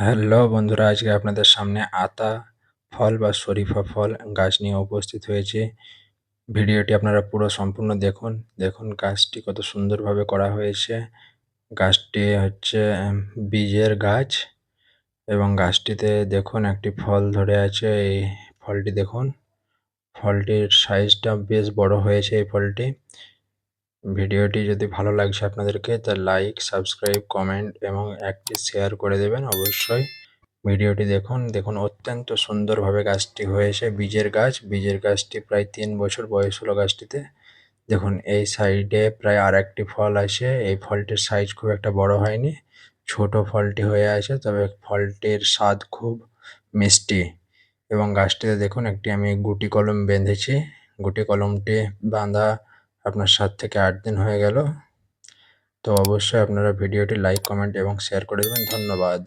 Hello বন্ধুরা, আজকে আপনাদের সামনে আতা ফল বা শরীফা ফল গাছ নিয়ে উপস্থিত হয়েছে। ভিডিওটি আপনারা পুরো সম্পূর্ণ দেখুন। দেখুন গাছটি কত সুন্দরভাবে করা হয়েছে। গাছটি হচ্ছে বীজের গাছ এবং গাছটিতে দেখুন একটি ফল ধরে আছে। এই ফলটি দেখুন, ফলটির সাইজটা বেশ বড় হয়েছে এই ফলটি। ভিডিওটি যদি ভালো লাগছে আপনাদেরকে, তা লাইক সাবস্ক্রাইব কমেন্ট এবং একটি শেয়ার করে দেবেন অবশ্যই। ভিডিওটি দেখুন দেখুন অত্যন্ত সুন্দরভাবে গাছটি হয়েছে, বীজের গাছ। বীজের গাছটি প্রায় তিন বছর বয়স হলো গাছটিতে। দেখুন, এই সাইডে প্রায় আর একটি ফল আছে এই ফলটির সাইজ খুব একটা বড় হয়নি, ছোট ফলটি হয়ে আছে, তবে ফলটির স্বাদ খুব মিষ্টি। এবং গাছটিতে দেখুন, একটি আমি গুটি কলম বেঁধেছি। গুটি কলমটি বাঁধা আপনার সাত থেকে আট দিন হয়ে গেল। তো অবশ্যই আপনারা ভিডিওটি লাইক কমেন্ট এবং শেয়ার করে দেবেন। ধন্যবাদ।